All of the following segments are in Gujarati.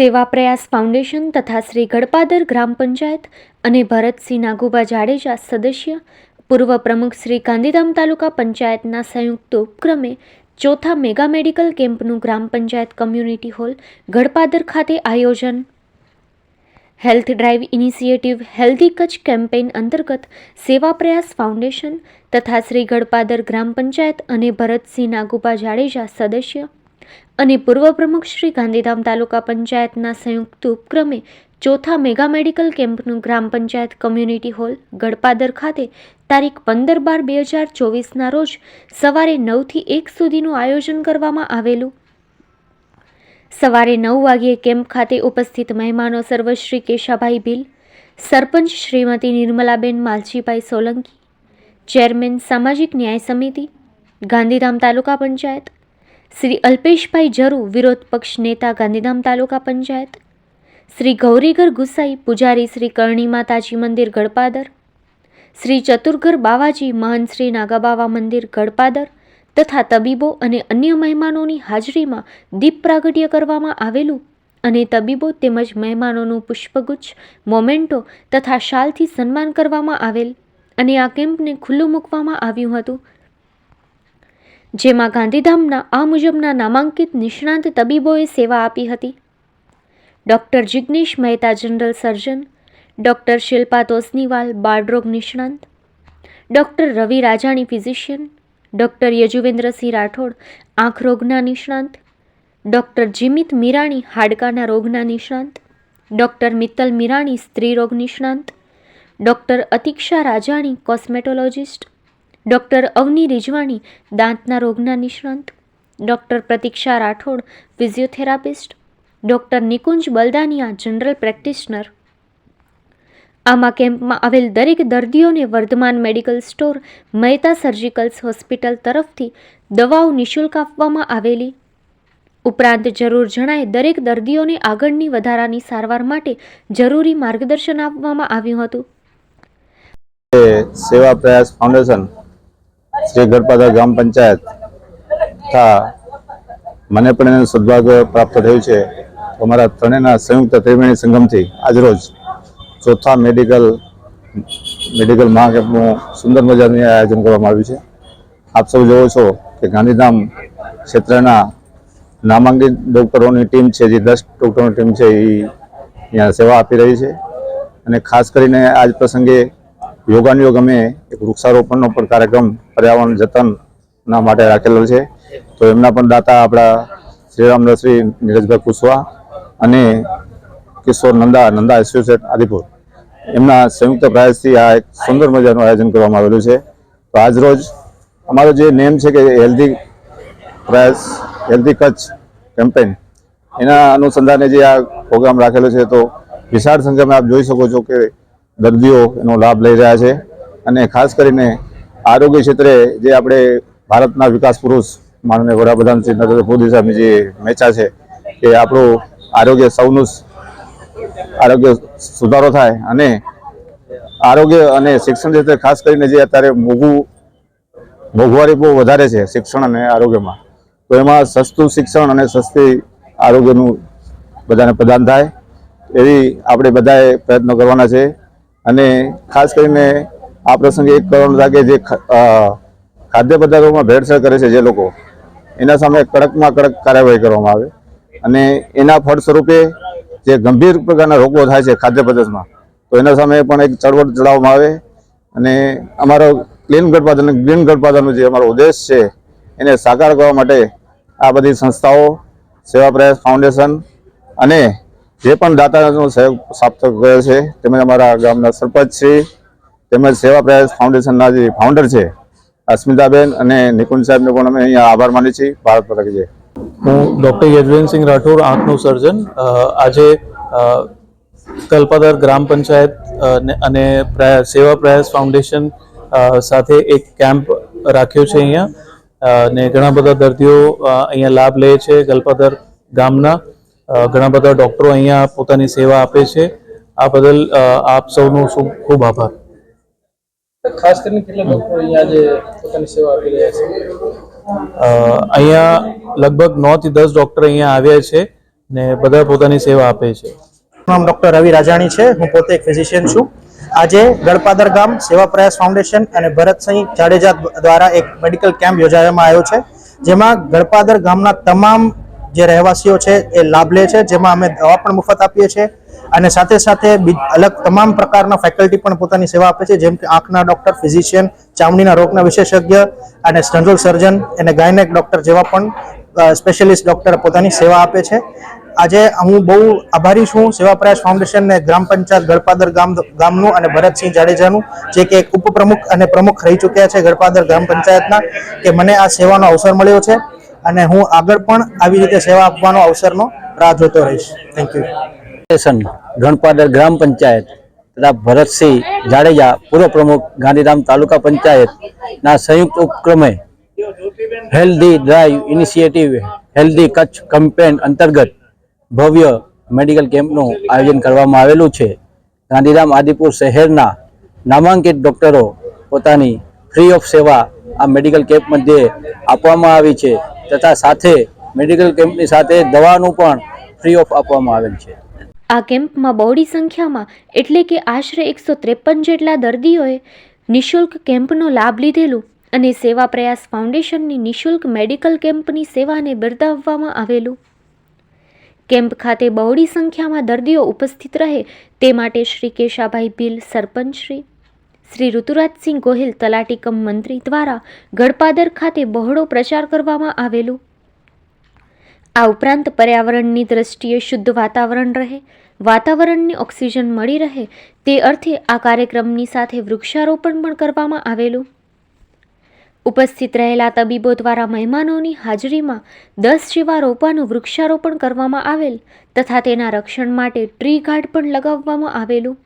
સેવા પ્રયાસ ફાઉન્ડેશન તથા શ્રી ગડપાદર ગ્રામ પંચાયત અને ભરતસિંહ નાગુબા જાડેજા સદસ્ય, પૂર્વ પ્રમુખ શ્રી ગાંધીધામ તાલુકા પંચાયતના સંયુક્ત ઉપક્રમે ચોથા મેગા મેડિકલ કેમ્પનું ગ્રામ પંચાયત કમ્યુનિટી હોલ ગડપાદર ખાતે આયોજન. Health drive initiative healthy Kutch campaign અંતર્ગત સેવા પ્રયાસ ફાઉન્ડેશન તથા શ્રી ગડપાદર ગ્રામ પંચાયત અને ભરતસિંહ નાગુબા જાડેજા સદસ્ય અને પૂર્વ પ્રમુખ શ્રી ગાંધીધામ તાલુકા પંચાયતના સંયુક્ત ઉપક્રમે ચોથા મેગા મેડિકલ કેમ્પનું ગ્રામ પંચાયત કમ્યુનિટી હોલ ગડપાદર ખાતે તારીખ પંદર બાર બે હજાર ચોવીસના રોજ સવારે નવથી એક સુધીનું આયોજન કરવામાં આવેલું. સવારે નવ વાગ્યે કેમ્પ ખાતે ઉપસ્થિત મહેમાનો સર્વશ્રી કેશાભાઈ ભીલ, સરપંચ શ્રીમતી નિર્મલાબેન માલજીભાઈ સોલંકી, ચેરમેન સામાજિક ન્યાય સમિતિ, ગાંધીધામ તાલુકા પંચાયત શ્રી અલ્પેશભાઈ જરુ વિરોધ પક્ષ નેતા ગાંધીધામ તાલુકા પંચાયત. શ્રી ગૌરીગર ગુસાઈ પૂજારી શ્રી કરણી માતાજી મંદિર ગડપાદર શ્રી ચતુર્ઘર બાવાજી મહંત શ્રી નાગાબાવા મંદિર ગડપાદર તથા તબીબો અને અન્ય મહેમાનોની હાજરીમાં દીપ પ્રાગટ્ય કરવામાં આવેલું અને તબીબો તેમજ મહેમાનોનું પુષ્પગુચ્છ, મોમેન્ટો તથા શાલથી સન્માન કરવામાં આવેલ અને આ કેમ્પને ખુલ્લું મૂકવામાં આવ્યું હતું. જેમાં ગાંધીધામના આ મુજબના નામાંકિત નિષ્ણાંત તબીબોએ સેવા આપી હતી. Doctor Jignesh Mehta general surgeon, doctor Shilpa Tosniwal બાળરોગ નિષ્ણાંત, doctor Ravi Rajani physician, doctor Yajuvendrasinh Rathod આંખ રોગના નિષ્ણાંત, ડૉક્ટર જીમિત મીરાણી હાડકાના રોગના નિષ્ણાંત, ડૉક્ટર મિત્તલ મીરાણી સ્ત્રી રોગ નિષ્ણાંત, doctor Atiksha Rajani cosmetologist doctor Avani Rijwani, દાંતના રોગના નિષ્ણાંત, doctor Pratiksha Rathod, physiotherapist, doctor Nikunj Baldaniya, general practitioner. આમાં કેમ્પમાં આવેલ દરેક દર્દીઓને Vardhman medical store, Mehta surgicals hospital તરફથી દવાઓ નિઃશુલ્ક આપવામાં આવેલી. ઉપરાંત જરૂર જણાય દરેક દર્દીઓને આગળની વધારાની સારવાર માટે જરૂરી માર્ગદર્શન આપવામાં આવ્યું હતું. સેવા પ્રયાસ ફાઉન્ડેશન શ્રી ગઢપાદર ગ્રામ પંચાયત તથા મને પણ એનું સદભાગ્ય પ્રાપ્ત થયું છે. અમારા ત્રણેયના સંયુક્ત ત્રિવેણી સંગમથી આજરોજ ચોથા મેડિકલ મેડિકલ મહાકેમ્પનું સુંદર મજાનું આયોજન કરવામાં આવ્યું છે. આપ સૌ જોવો છો કે ગાંધીધામ ક્ષેત્રના નામાંકિત ડૉક્ટરોની ટીમ છે, જે દસ ડૉક્ટરોની ટીમ છે, એ અહીંયા સેવા આપી રહી છે. અને ખાસ કરીને આજ પ્રસંગે યોગાનો યોગ અમે એક વૃક્ષારોપણનો પણ કાર્યક્રમ પર્યાવરણ જતનના માટે રાખેલો છે. તો એમના પણ દાતા આપણા શ્રીરામ શ્રી નીરજભાઈ કુશવા અને કિશોર નંદા નંદા એસોસિએટ આદિપુર. એમના સંયુક્ત પ્રયાસથી આ એક સુંદર મજાનું આયોજન કરવામાં આવેલું છે. તો આજ રોજ અમારો જે નેમ છે કે હેલ્ધી પ્રયાસ, હેલ્ધી કચ્છ કેમ્પેન, એના અનુસંધાને જે આ પ્રોગ્રામ રાખેલો છે, તો વિશાળ સંખ્યામાં આપ જોઈ શકો છો કે દર્દીઓ એનો લાભ લઈ રહ્યા છે. અને ખાસ કરીને આરોગ્ય ક્ષેત્રે જે આપણે ભારતના વિકાસ પુરુષ માનનીય વડાપ્રધાન શ્રી નરેન્દ્ર મોદી સામે જે મેચા છે કે આપણું આરોગ્ય સૌનું આરોગ્ય સુધારો થાય અને આરોગ્ય અને શિક્ષણ ક્ષેત્રે ખાસ કરીને જે અત્યારે મોંઘું, મોંઘવારી બહુ વધારે છે શિક્ષણ અને આરોગ્યમાં. તો એમાં સસ્તું શિક્ષણ અને સસ્તી આરોગ્યનું બધાને પ્રદાન થાય એવી આપણે બધાએ પ્રયત્નો કરવાના છે. અને ખાસ કરીને આ પ્રસંગે એક કરવાનું લાગે જે ખાદ્ય પદાર્થોમાં ભેળસેળ કરે છે જે લોકો, એના સામે કડકમાં કડક કાર્યવાહી કરવામાં આવે. અને એના ફળ સ્વરૂપે જે ગંભીર પ્રકારના રોગો થાય છે ખાદ્ય પદાર્થમાં, તો એના સામે પણ એક ચળવળ ચડાવવામાં આવે. અને અમારો ક્લીન ગઢપાદન ગ્રીન ગઢપાદનનો જે અમારો ઉદ્દેશ છે, એને સાકાર કરવા માટે આ બધી સંસ્થાઓ, સેવા પ્રયાસ ફાઉન્ડેશન અને જે પણ દાતાનો સહયોગ પ્રાપ્ત કર્યો છે તેમજ અમારા ગામના સરપંચ શ્રી તેમજ સેવા પ્રયાસ ફાઉન્ડેશનના જે ફાઉન્ડર છે, અસ્મિતાબેન અને નિકુંજ સાહેબને પણ અમે અહીંયા આભાર માનીએ છીએ. ભારત માતા છે હું ડૉક્ટર યજવેન્દ્રસિંહ રાઠોડ, આંખનું સર્જન આજે કલ્પાદર ગ્રામ પંચાયત અને સેવા પ્રયાસ ફાઉન્ડેશન સાથે એક કેમ્પ રાખ્યો છે અહીંયા. ને ઘણા બધા દર્દીઓ અહીંયા લાભ લે છે ગલપાદર ગામના. ઘણા બધા ડૉક્ટરો અહીંયા પોતાની સેવા આપે છે. આ બદલ આપ સૌનો ખૂબ આભાર. ખાસ કરીને કેટલા ડોક્ટરો અહીંયા જે પોતાની સેવા આપી રહ્યા છે? અહીંયા લગભગ નવથી દસ ડૉક્ટર અહીંયા આવ્યા છે ને બધા પોતાની સેવા આપે છે. નામ ડોક્ટર રવિ રાજાણી છે. હું પોતે એક ફિઝિશિયન છું. આજે ગળપાદર ગામ સેવા પ્રયાસ ફાઉન્ડેશન અને ભરતસિંહ જાડેજા દ્વારા એક મેડિકલ કેમ્પ યોજાવામાં આવ્યો છે જેમાં ગળપાદર ગામના તમામ જે રહેવાસીઓ છે એ લાભ લે છે જેમાં અમે દવા પણ મફત આપીએ છીએ. અને સાથે સાથે અલગ તમામ પ્રકારના ફેકલ્ટી પણ પોતાની સેવા આપે છે, જેમ કે આંખના ડોક્ટર ફિઝિશિયન ચામડીના રોગના વિશેષજ્ઞ અને જનરલ સર્જન અને ગાયનેક ડોક્ટર જેવા પણ સ્પેશિયલિસ્ટ ડોક્ટર પોતાની સેવા આપે છે. આજે હું બહુ આભારી છું સેવા પ્રયાસ ફાઉન્ડેશન ને ગ્રામ પંચાયત ગળપાદર ગામ, ગામનું અને ભરતસિંહ જાડેજાનું, જે કે એક ઉપપ્રમુખ અને પ્રમુખ રહી ચૂક્યા છે ગળપાદર ગ્રામ પંચાયતના, કે મને આ સેવાનો અવસર મળ્યો છે અને હું આગળ પણ આવી રીતે સેવા આપવાનો અવસરનો રાહ જોતો રહીશ. થેન્ક યુ ગણપાદર ગ્રામ પંચાયત તથા ભરતસિંહ જાડેજા પૂર્વ પ્રમુખ ગાંધીધામ તાલુકા પંચાયતના સંયુક્ત ઉપક્રમે healthy drive initiative, healthy Kutch campaign અંતર્ગત ભવ્ય મેડિકલ કેમ્પનું આયોજન કરવામાં આવેલું છે. ગાંધીધામ આદિપુર શહેરના નામાંકિત ડૉક્ટરો પોતાની ફ્રી ઓફ સેવા આ મેડિકલ કેમ્પ મધ્યે આપવામાં આવી છે તથા સાથે મેડિકલ કેમ્પની સાથે દવાનું પણ ફ્રી ઓફ આપવામાં આવેલ છે. આ કેમ્પમાં બહોળી સંખ્યામાં, એટલે કે આશરે એકસો ત્રેપન જેટલા દર્દીઓએ, નિઃશુલ્ક કેમ્પનો લાભ લીધેલું અને સેવા પ્રયાસ ફાઉન્ડેશનની નિઃશુલ્ક મેડિકલ કેમ્પની સેવાને બિરદાવવામાં આવેલું. કેમ્પ ખાતે બહોળી સંખ્યામાં દર્દીઓ ઉપસ્થિત રહે તે માટે શ્રી કેશાભાઈ ભીલ સરપંચ શ્રી ઋતુરાજસિંહ ગોહિલ તલાટીકમ મંત્રી દ્વારા ગડપાદર ખાતે બહોળો પ્રચાર કરવામાં આવેલું. આ ઉપરાંત પર્યાવરણની દ્રષ્ટિએ શુદ્ધ વાતાવરણ રહે, વાતાવરણને ઓક્સિજન મળી રહે, તે અર્થે આ કાર્યક્રમની સાથે વૃક્ષારોપણ પણ કરવામાં આવેલું. ઉપસ્થિત રહેલા તબીબો દ્વારા મહેમાનોની હાજરીમાં દસ જેવા રોપાનું વૃક્ષારોપણ કરવામાં આવેલ તથા તેના રક્ષણ માટે ટ્રી ગાર્ડ પણ લગાવવામાં આવેલું.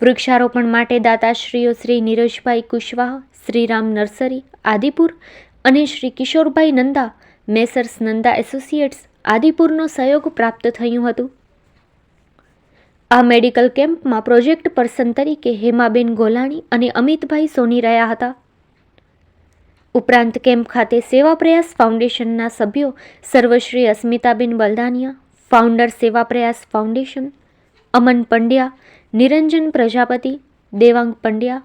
વૃક્ષારોપણ માટે દાતાશ્રીઓ શ્રી નીરજભાઈ કુશવાહ, શ્રીરામ નર્સરી, આદિપુર અને શ્રી કિશોરભાઈ નંદા મેસર્સ નંદા એસોસિએટ્સ આદિપુરનો સહયોગ પ્રાપ્ત થયું હતું. આ મેડિકલ કેમ્પમાં પ્રોજેક્ટ પર્સન તરીકે હેમાબેન ગોલાણી અને અમિતભાઈ સોની રહ્યા હતા. ઉપરાંત કેમ્પ ખાતે સેવા પ્રયાસ ફાઉન્ડેશનના સભ્યો સર્વશ્રી અસ્મિતાબેન બલદાનિયા, ફાઉન્ડર સેવા પ્રયાસ ફાઉન્ડેશન, અમન પંડ્યા, નિરંજન પ્રજાપતિ, દેવાંગ પંડ્યા,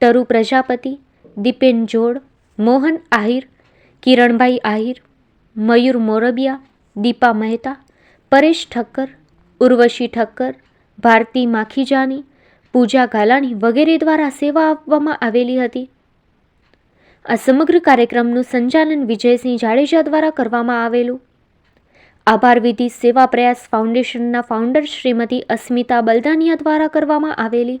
તરુ પ્રજાપતિ, દીપેન જોડ, મોહન આહિર, કિરણભાઈ આહિર મયુર મોરબિયા, દીપા મહેતા, પરેશ ઠક્કર, ઉર્વશી ઠક્કર, ભારતી માખીજાની, પૂજા ગાલાણી વગેરે દ્વારા સેવા આપવામાં આવેલી હતી. આ સમગ્ર કાર્યક્રમનું સંચાલન વિજયસિંહ જાડેજા દ્વારા કરવામાં આવેલું. આભાર વિધિ સેવા પ્રયાસ ફાઉન્ડેશનના ફાઉન્ડર શ્રીમતી અસ્મિતા બલદાનિયા દ્વારા કરવામાં આવેલી.